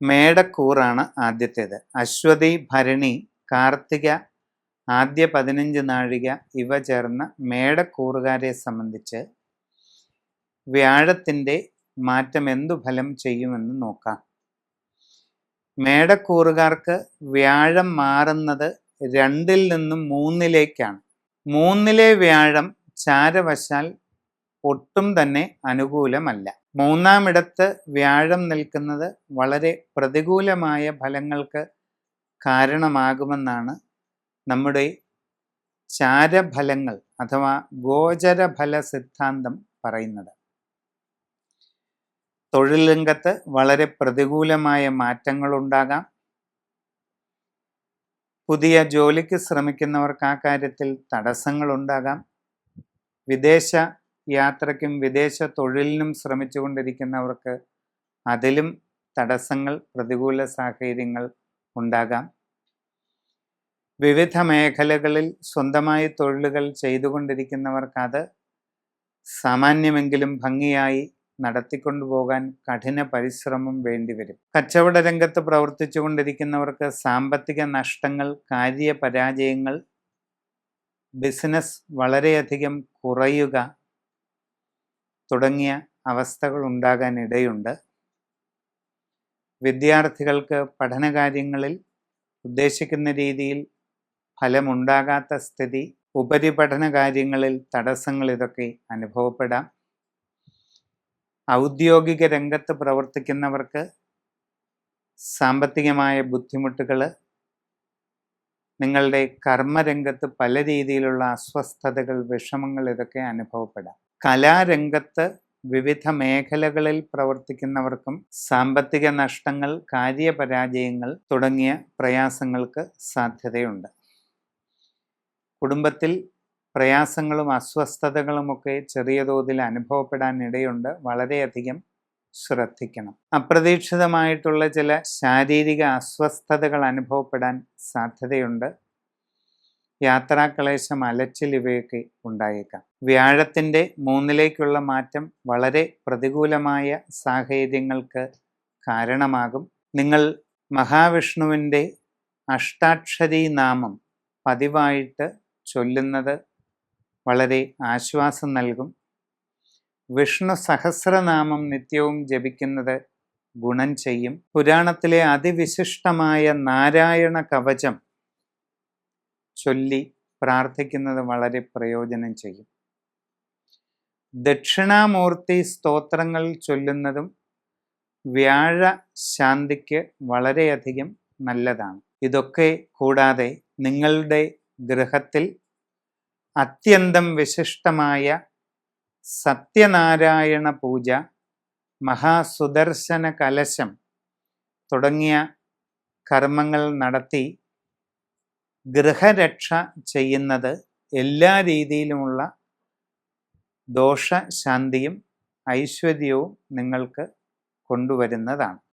മേടക്കൂറാണ് ആദ്യത്തേത്. അശ്വതി ഭരണി കാർത്തിക ആദ്യ പതിനഞ്ച് നാഴിക ഇവ ചേർന്ന മേടക്കൂറുകാരെ സംബന്ധിച്ച് വ്യാഴത്തിന്റെ മാറ്റം എന്തു ഫലം ചെയ്യുമെന്ന് നോക്കാം. മേടക്കൂറുകാർക്ക് വ്യാഴം മാറുന്നത് രണ്ടിൽ നിന്നും മൂന്നിലേക്കാണ്. മൂന്നിലെ വ്യാഴം ചാരവശാൽ ഒട്ടും തന്നെ അനുകൂലമല്ല. മൂന്നാമിടത്ത് വ്യാഴം നിൽക്കുന്നത് വളരെ പ്രതികൂലമായ ഫലങ്ങൾക്ക് കാരണമാകുമെന്നാണ് നമ്മുടെ ചാരഫലങ്ങൾ അഥവാ ഗോചരഫല സിദ്ധാന്തം പറയുന്നത്. തൊഴിൽ രംഗത്ത് വളരെ പ്രതികൂലമായ മാറ്റങ്ങളുണ്ടാകാം. പുതിയ ജോലിക്ക് ശ്രമിക്കുന്നവർക്ക് ആ കാര്യത്തിൽ തടസ്സങ്ങളുണ്ടാകാം. വിദേശ യാത്രയ്ക്കും വിദേശ തൊഴിലിനും ശ്രമിച്ചുകൊണ്ടിരിക്കുന്നവർക്ക് അതിലും തടസ്സങ്ങൾ പ്രതികൂല സാഹചര്യങ്ങൾ ഉണ്ടാകാം. വിവിധ മേഖലകളിൽ സ്വന്തമായി തൊഴിലുകൾ ചെയ്തുകൊണ്ടിരിക്കുന്നവർക്ക് അത് സാമാന്യമെങ്കിലും ഭംഗിയായി നടത്തിക്കൊണ്ടുപോകാൻ കഠിന പരിശ്രമം വേണ്ടിവരും. കച്ചവട രംഗത്ത് പ്രവർത്തിച്ചു കൊണ്ടിരിക്കുന്നവർക്ക് സാമ്പത്തിക നഷ്ടങ്ങൾ കാര്യ പരാജയങ്ങൾ ബിസിനസ് വളരെയധികം കുറയുക തുടങ്ങിയ അവസ്ഥകൾ ഉണ്ടാകാൻ ഇടയുണ്ട് വിദ്യാർത്ഥികൾക്ക് പഠനകാര്യങ്ങളിൽ ഉദ്ദേശിക്കുന്ന രീതിയിൽ ഫലമുണ്ടാകാത്ത സ്ഥിതി ഉപരിപഠന കാര്യങ്ങളിൽ തടസ്സങ്ങൾ ഇതൊക്കെ അനുഭവപ്പെടാം. ഔദ്യോഗിക രംഗത്ത് പ്രവർത്തിക്കുന്നവർക്ക് സാമ്പത്തികമായ ബുദ്ധിമുട്ടുകൾ നിങ്ങളുടെ കർമ്മരംഗത്ത് പല രീതിയിലുള്ള അസ്വസ്ഥതകൾ വിഷമങ്ങൾ ഇതൊക്കെ അനുഭവപ്പെടാം. കലാരംഗത്ത് വിവിധ മേഖലകളിൽ പ്രവർത്തിക്കുന്നവർക്കും സാമ്പത്തിക നഷ്ടങ്ങൾ കാര്യപരാജയങ്ങൾ തുടങ്ങിയ പ്രയാസങ്ങൾക്ക് സാധ്യതയുണ്ട്. കുടുംബത്തിൽ പ്രയാസങ്ങളും അസ്വസ്ഥതകളുമൊക്കെ ചെറിയ തോതിൽ അനുഭവപ്പെടാൻ ഇടയുണ്ട്. വളരെയധികം ശ്രദ്ധിക്കണം. അപ്രതീക്ഷിതമായിട്ടുള്ള ചില ശാരീരിക അസ്വസ്ഥതകൾ അനുഭവപ്പെടാൻ സാധ്യതയുണ്ട്. യാത്രാക്ലേശം അലച്ചിൽ ഇവയൊക്കെ ഉണ്ടായേക്കാം. വ്യാഴത്തിന്റെ മൂന്നിലേക്കുള്ള മാറ്റം വളരെ പ്രതികൂലമായ സാഹചര്യങ്ങൾക്ക് കാരണമാകും. നിങ്ങൾ മഹാവിഷ്ണുവിന്റെ അഷ്ടാക്ഷരി നാമം പതിവായിട്ട് ചൊല്ലുന്നത് വളരെ ആശ്വാസം നൽകും. വിഷ്ണു സഹസ്രനാമം നിത്യവും ജപിക്കുന്നത് ഗുണം ചെയ്യും. പുരാണത്തിലെ അതിവിശിഷ്ടമായ നാരായണ കവചം ചൊല്ലി പ്രാർത്ഥിക്കുന്നത് വളരെ പ്രയോജനം ചെയ്യും. ദക്ഷിണാമൂർത്തി സ്തോത്രങ്ങൾ ചൊല്ലുന്നതും വ്യാഴ ശാന്തിക്ക് വളരെയധികം നല്ലതാണ്. ഇതൊക്കെ കൂടാതെ നിങ്ങളുടെ ഗൃഹത്തിൽ അത്യന്തം വിശിഷ്ടമായ സത്യനാരായണ പൂജ മഹാസുദർശന കലശം തുടങ്ങിയ കർമ്മങ്ങൾ നടത്തി ഗൃഹരക്ഷ ചെയ്യുന്നത് എല്ലാ രീതിയിലുമുള്ള ദോഷശാന്തിയും ഐശ്വര്യവും നിങ്ങൾക്ക് കൊണ്ടുവരുന്നതാണ്.